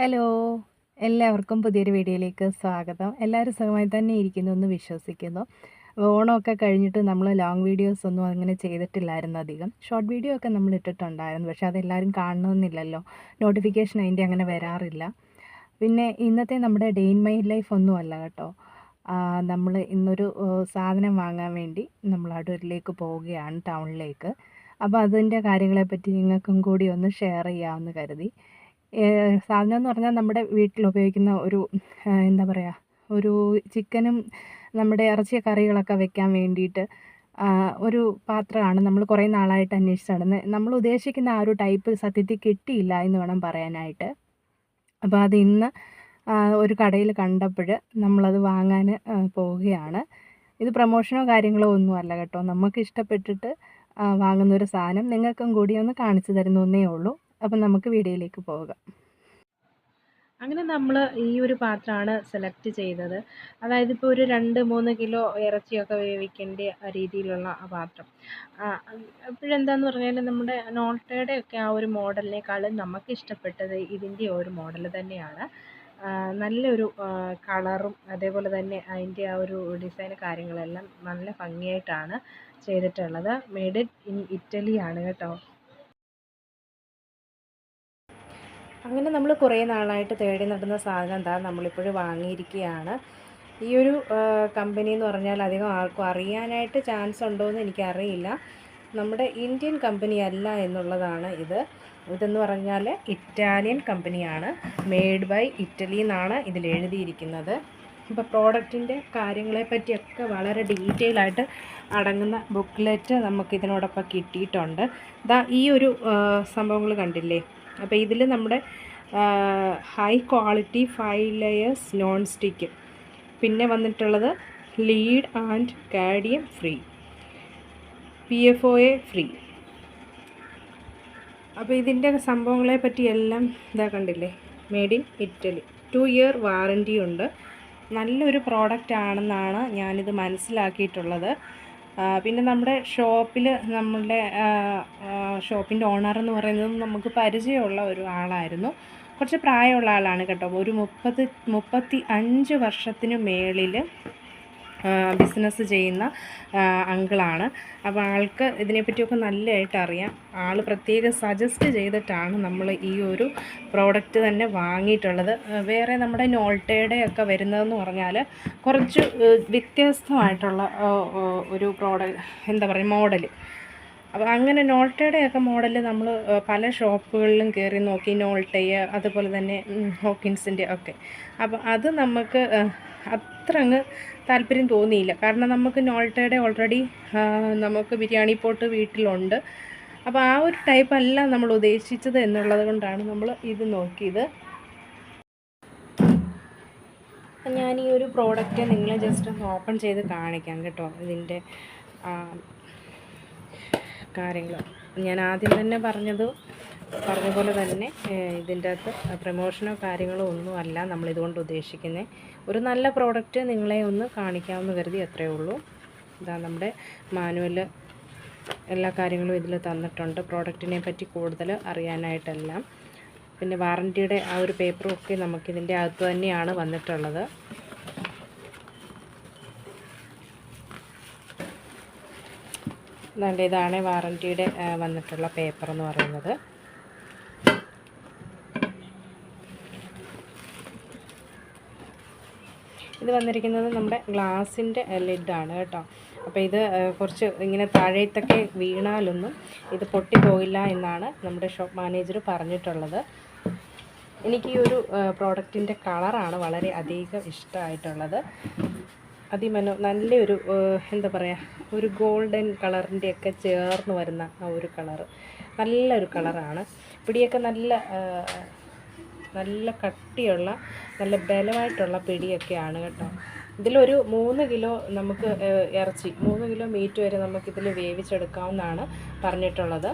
Hello. എല്ലാവർക്കും പുതിയൊരു വീഡിയോയിലേക്ക് സ്വാഗതം. എല്ലാവരും സുഖമായി തന്നെ ഇരിക്കുന്നു എന്ന് വിശ്വസിക്കുന്നു. ഓണമൊക്കെ കഴിഞ്ഞിട്ട് നമ്മൾ ലോങ് വീഡിയോസ് ഒന്നും അങ്ങനെ ചെയ്തിട്ടില്ലായിരുന്നു അധികം. ഷോർട്ട് വീഡിയോ ഒക്കെ നമ്മൾ ഇട്ടിട്ടുണ്ടായിരുന്നു. പക്ഷെ അതെല്ലാവരും കാണണമെന്നില്ലല്ലോ. നോട്ടിഫിക്കേഷൻ അതിന്റെ അങ്ങനെ വരാറില്ല. പിന്നെ ഇന്നത്തെ നമ്മുടെ ഡേ ഇൻ മൈ ലൈഫ് ഒന്നും അല്ല കേട്ടോ. നമ്മൾ ഇന്നൊരു സാധനം വാങ്ങാൻ വേണ്ടി നമ്മൾ അടൂരിലേക്ക് പോവുകയാണ് ടൗണിലേക്ക് അപ്പോൾ അതിന്റെ കാര്യങ്ങളെപ്പറ്റി നിങ്ങൾക്കും കൂടി ഒന്ന് ഷെയർ ചെയ്യാമെന്ന് കരുതി. സാധനം എന്ന് പറഞ്ഞാൽ നമ്മുടെ വീട്ടിൽ ഉപയോഗിക്കുന്ന ഒരു എന്താ പറയുക ഒരു ചിക്കനും നമ്മുടെ ഇറച്ചി കറികളൊക്കെ വെക്കാൻ വേണ്ടിയിട്ട് ഒരു പാത്രമാണ് നമ്മൾ കുറേ നാളായിട്ട് അന്വേഷിച്ച് നടന്നത് നമ്മൾ ഉദ്ദേശിക്കുന്ന ആ ഒരു ടൈപ്പ് സത്യത്തിൽ കിട്ടിയില്ല എന്ന് വേണം പറയാനായിട്ട്. അപ്പോൾ അത് ഇന്ന് ഒരു കടയിൽ കണ്ടപ്പോൾ നമ്മളത് വാങ്ങാൻ പോവുകയാണ്. ഇത് പ്രൊമോഷനോ കാര്യങ്ങളോ ഒന്നും അല്ല കേട്ടോ. നമുക്ക് ഇഷ്ടപ്പെട്ടിട്ട് വാങ്ങുന്ന ഒരു സാധനം നിങ്ങൾക്കും കൂടി ഒന്ന് കാണിച്ചു തരുന്നേ ഉള്ളൂ. അപ്പം നമുക്ക് വീഡിയോയിലേക്ക് പോവുക അങ്ങനെ നമ്മൾ ഈ ഒരു പാത്രമാണ് സെലക്ട് ചെയ്തത്. അതായത് ഇപ്പോൾ ഒരു രണ്ട് മൂന്ന് കിലോ ഇറച്ചിയൊക്കെ വേവിക്കേണ്ട രീതിയിലുള്ള പാത്രം. അപ്പോഴെന്താന്ന് പറഞ്ഞാൽ നമ്മുടെ നോൾട്ടയുടെ ഒക്കെ ആ ഒരു മോഡലിനേക്കാളും നമുക്ക് ഇഷ്ടപ്പെട്ടത് ഇതിന്റെ ഒരു മോഡൽ തന്നെയാണ്. നല്ലൊരു കളറും അതേപോലെ തന്നെ അതിന്റെ ആ ഒരു ഡിസൈൻ കാര്യങ്ങളെല്ലാം നല്ല ഭംഗിയായിട്ടാണ് ചെയ്തിട്ടുള്ളത്. മെയ്ഡ് ഇൻ ഇറ്റലിയാണ് കേട്ടോ. അങ്ങനെ നമ്മൾ കുറേ നാളായിട്ട് തേടി നടന്ന സാധനം എന്താ നമ്മളിപ്പോഴും വാങ്ങിയിരിക്കുകയാണ് ഈ ഒരു കമ്പനി എന്ന് പറഞ്ഞാൽ അധികം ആർക്കും അറിയാനായിട്ട് ചാൻസ് ഉണ്ടോ എന്ന് എനിക്കറിയില്ല. നമ്മുടെ ഇന്ത്യൻ കമ്പനി അല്ല എന്നുള്ളതാണ് ഇത്. ഇതെന്ന് പറഞ്ഞാൽ ഇറ്റാലിയൻ കമ്പനിയാണ് മെയ്ഡ് ബൈ ഇറ്റലി എന്നാണ് ഇതിൽ എഴുതിയിരിക്കുന്നത്. ഇപ്പോൾ പ്രോഡക്റ്റിന്റെ കാര്യങ്ങളെ പറ്റിയൊക്കെ വളരെ ഡീറ്റെയിൽ ആയിട്ട് അടങ്ങുന്ന ബുക്ക്ലെറ്റ് നമുക്ക് ഇതിനോടൊപ്പം കിട്ടിയിട്ടുണ്ട്. ഇതാ ഈ ഒരു സംഭവങ്ങൾ കണ്ടില്ലേ? അപ്പോൾ ഇതിൽ നമ്മുടെ high quality five layers non stick പിന്നെ വന്നിട്ടുള്ളത് lead and cadmium free P F O A free അപ്പോൾ ഇതിന്റെ സംഭവങ്ങളെ പറ്റി എല്ലാം ഇതാ കണ്ടില്ലേ? Made in Italy two year warranty ഉണ്ട്. നല്ലൊരു പ്രോഡക്റ്റ് ആണെന്നാണ് ഞാനിത് മനസ്സിലാക്കിയിട്ടുള്ളത്. പിന്നെ നമ്മുടെ ഷോപ്പിൽ നമ്മളുടെ ഷോപ്പിന്റെ ഓണർ എന്ന് പറയുന്നത് നമുക്ക് പരിചയമുള്ള ഒരു ആളായിരുന്നു. കുറച്ച് പ്രായമുള്ള ആളാണ് കേട്ടോ. ഒരു മുപ്പത് മുപ്പത്തി അഞ്ച് വർഷത്തിന് മേളിൽ ബിസിനസ് ചെയ്യുന്ന അങ്കിളാണ്. അപ്പോൾ ആൾക്ക് ഇതിനെപ്പറ്റിയൊക്കെ നല്ലതായിട്ട് അറിയാം. ആൾ പ്രത്യേകം സജസ്റ്റ് ചെയ്തിട്ടാണ് നമ്മൾ ഈ ഒരു പ്രോഡക്റ്റ് തന്നെ വാങ്ങിയിട്ടുള്ളത്. വേറെ നമ്മുടെ നോൾട്ടയുടെ ഒക്കെ വരുന്നതെന്ന് പറഞ്ഞാൽ കുറച്ച് വ്യത്യസ്തമായിട്ടുള്ള ഒരു പ്രോഡക്റ്റ് എന്താ പറയുക മോഡൽ അപ്പോൾ അങ്ങനെ നോൾട്ടയുടെ ഒക്കെ മോഡൽ നമ്മൾ പല ഷോപ്പുകളിലും കയറി നോക്കി നോൾട്ടയെ അതുപോലെ തന്നെ ഹോക്കിൻസിന്റെ ഒക്കെ. അപ്പോൾ അത് നമുക്ക് അത്ര അങ്ങ് താല്പര്യം തോന്നിയില്ല. കാരണം നമുക്ക് നോൾട്ടയുടെ ഓൾറെഡി നമുക്ക് ബിരിയാണി പോട്ട് വീട്ടിലുണ്ട്. അപ്പോൾ ആ ഒരു ടൈപ്പ് അല്ല നമ്മൾ ഉദ്ദേശിച്ചത് എന്നുള്ളത് കൊണ്ടാണ് നമ്മൾ ഇത് നോക്കിയത്. ഞാൻ ഈ ഒരു പ്രോഡക്റ്റ് നിങ്ങളെ ജസ്റ്റ് ഒന്ന് ഓപ്പൺ ചെയ്ത് കാണിക്കാം കേട്ടോ ഇതിന്റെ കാര്യങ്ങൾ ഞാൻ ആദ്യം തന്നെ പറഞ്ഞത് പറഞ്ഞ പോലെ തന്നെ ഇതിന്റെ അകത്ത് പ്രമോഷനോ കാര്യങ്ങളോ ഒന്നുമല്ല നമ്മളിതുകൊണ്ട് ഉദ്ദേശിക്കുന്നത് ഒരു നല്ല പ്രോഡക്റ്റ് നിങ്ങളെ ഒന്ന് കാണിക്കാമെന്ന് കരുതി അത്രയേ ഉള്ളൂ. ഇതാ നമ്മുടെ മാനുവൽ എല്ലാ കാര്യങ്ങളും ഇതിൽ തന്നിട്ടുണ്ട്. പ്രോഡക്റ്റിനെ പറ്റി കൂടുതൽ അറിയാനായിട്ടെല്ലാം. പിന്നെ വാറന്റിയുടെ ആ ഒരു പേപ്പറും ഒക്കെ നമുക്കിതിന്റെ അകത്ത് തന്നെയാണ് വന്നിട്ടുള്ളത്. അതുകൊണ്ട് ഇതാണ് വാറന്റിയുടെ വന്നിട്ടുള്ള പേപ്പർ എന്ന് പറയുന്നത്. ഇത് വന്നിരിക്കുന്നത് നമ്മുടെ ഗ്ലാസിന്റെ ലിഡാണ് കേട്ടോ. അപ്പോൾ ഇത് കുറച്ച് ഇങ്ങനെ താഴേത്തൊക്കെ വീണാലൊന്നും ഇത് പൊട്ടിപ്പോയില്ല എന്നാണ് നമ്മുടെ ഷോപ്പ് മാനേജർ പറഞ്ഞിട്ടുള്ളത്. എനിക്ക് ഈ ഒരു പ്രോഡക്റ്റിന്റെ കളറാണ് വളരെ അധികം ഇഷ്ടമായിട്ടുള്ളത്. അതിമനോ നല്ലൊരു എന്താ പറയുക ഒരു ഗോൾഡൻ കളറിന്റെയൊക്കെ ചേർന്ന് വരുന്ന ആ ഒരു കളറ്. നല്ലൊരു കളറാണ്. പിടിയൊക്കെ നല്ല നല്ല കട്ടിയുള്ള നല്ല ബലമായിട്ടുള്ള പിടിയൊക്കെയാണ് കേട്ടോ. ഇതിലൊരു മൂന്ന് കിലോ നമുക്ക് ഇറച്ചി മൂന്ന് കിലോ മീറ്റ് വരെ നമുക്കിതിൽ വേവിച്ചെടുക്കാവുന്നതാണ് പറഞ്ഞിട്ടുള്ളത്.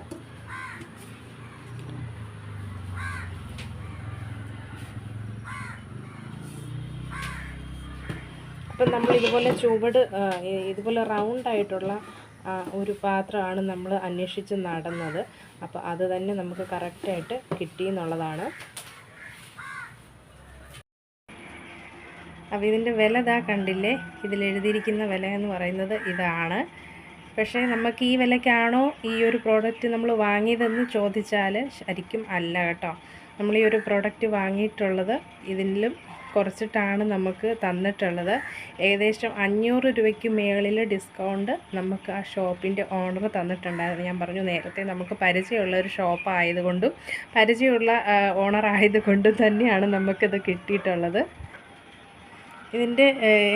അപ്പം നമ്മൾ ഇതുപോലെ ചുവട് ഇതുപോലെ റൗണ്ട് ആയിട്ടുള്ള ഒരു പാത്രമാണ് നമ്മൾ അന്വേഷിച്ച് നടന്നത്. അപ്പോൾ അത് തന്നെ നമുക്ക് കറക്റ്റായിട്ട് കിട്ടി എന്നുള്ളതാണ്. അപ്പോൾ ഇതിന്റെ വില ഇതാ കണ്ടില്ലേ? ഇതിൽ എഴുതിയിരിക്കുന്ന വില എന്ന് പറയുന്നത് ഇതാണ്. പക്ഷേ നമുക്ക് ഈ വിലയ്ക്കാണോ ഈ ഒരു പ്രോഡക്റ്റ് നമ്മൾ വാങ്ങിയതെന്ന് ചോദിച്ചാൽ ശരിക്കും അല്ല കേട്ടോ. നമ്മൾ ഈ ഒരു പ്രോഡക്റ്റ് വാങ്ങിയിട്ടുള്ളത് ഇതിലും കുറച്ചിട്ടാണ് നമുക്ക് തന്നിട്ടുള്ളത്. ഏകദേശം അഞ്ഞൂറ് രൂപയ്ക്ക് മേളിൽ ഡിസ്കൗണ്ട് നമുക്ക് ആ ഷോപ്പിന്റെ ഓണർ തന്നിട്ടുണ്ടായിരുന്നു. ഞാൻ പറഞ്ഞു നേരത്തെ നമുക്ക് പരിചയമുള്ള ഒരു ഷോപ്പ് ആയതുകൊണ്ടും പരിചയമുള്ള ഓണർ ആയതുകൊണ്ടും തന്നെയാണ് നമുക്കിത് കിട്ടിയിട്ടുള്ളത്. ഇതിന്റെ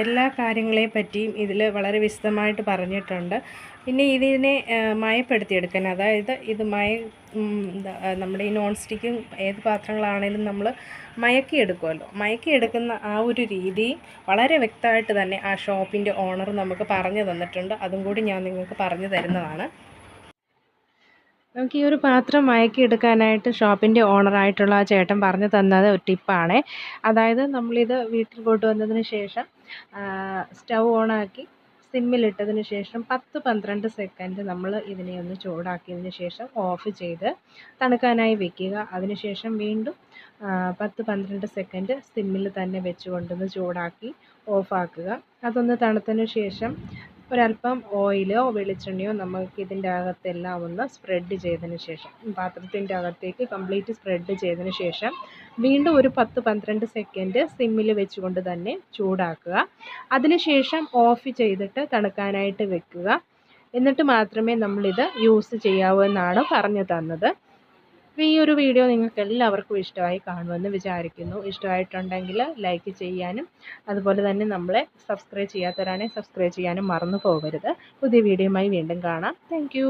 എല്ലാ കാര്യങ്ങളെ പറ്റിയും ഇതിൽ വളരെ വിശദമായിട്ട് പറഞ്ഞിട്ടുണ്ട്. പിന്നെ ഇതിനെ മയപ്പെടുത്തിയെടുക്കാൻ അതായത് ഇത് മയ നമ്മുടെ ഈ നോൺ സ്റ്റിക്കും ഏത് പാത്രങ്ങളാണേലും നമ്മൾ മയക്കിയെടുക്കുമല്ലോ. മയക്കിയെടുക്കുന്ന ആ ഒരു രീതി വളരെ വ്യക്തമായിട്ട് തന്നെ ആ ഷോപ്പിന്റെ ഓണർ നമുക്ക് പറഞ്ഞു തന്നിട്ടുണ്ട്. അതും കൂടി ഞാൻ നിങ്ങൾക്ക് പറഞ്ഞു തരുന്നതാണ്. നമുക്ക് ഈ ഒരു പാത്രം മയക്കിയെടുക്കാനായിട്ട് ഷോപ്പിന്റെ ഓണറായിട്ടുള്ള ആ ചേട്ടൻ പറഞ്ഞു തന്നത് ഒരു ടിപ്പാണ്. അതായത് നമ്മളിത് വീട്ടിൽ കൊണ്ടുവന്നതിന് ശേഷം സ്റ്റൗ ഓണാക്കി സിമ്മിലിട്ടതിന് ശേഷം പത്ത് പന്ത്രണ്ട് സെക്കൻഡ് നമ്മൾ ഇതിനെ ഒന്ന് ചൂടാക്കിയതിന് ശേഷം ഓഫ് ചെയ്ത് തണുക്കാനായി വെക്കുക. അതിനുശേഷം വീണ്ടും പത്ത് പന്ത്രണ്ട് സെക്കൻഡ് സിമ്മിൽ തന്നെ വെച്ച് കൊണ്ടൊന്ന് ചൂടാക്കി ഓഫാക്കുക. അതൊന്ന് തണുത്തതിന് ശേഷം ഒരല്പം ഓയിലോ വെളിച്ചെണ്ണയോ നമുക്ക് ഇതിന്റെ അകത്തെല്ലാം ഒന്ന് സ്പ്രെഡ് ചെയ്തതിന് ശേഷം പാത്രത്തിന്റെ അകത്തേക്ക് കംപ്ലീറ്റ് സ്പ്രെഡ് ചെയ്തതിന് ശേഷം വീണ്ടും ഒരു പത്ത് പന്ത്രണ്ട് സെക്കൻഡ് സിമ്മിൽ വെച്ചുകൊണ്ട് തന്നെ ചൂടാക്കുക. അതിനുശേഷം ഓഫ് ചെയ്തിട്ട് തണുക്കാനായിട്ട് വെക്കുക. എന്നിട്ട് മാത്രമേ നമ്മളിത് യൂസ് ചെയ്യാവൂ എന്നാണ് പറഞ്ഞു തന്നത്. അപ്പോൾ ഈ ഒരു വീഡിയോ നിങ്ങൾക്ക് എല്ലാവർക്കും ഇഷ്ടമായി കാണുമെന്ന് വിചാരിക്കുന്നു. ഇഷ്ടമായിട്ടുണ്ടെങ്കിൽ ലൈക്ക് ചെയ്യാനും അതുപോലെ തന്നെ നമ്മളെ സബ്സ്ക്രൈബ് ചെയ്യാത്തവരാണെങ്കിൽ സബ്സ്ക്രൈബ് ചെയ്യാനും മറന്നു പോകരുത്. പുതിയ വീഡിയോയുമായി വീണ്ടും കാണാം. താങ്ക്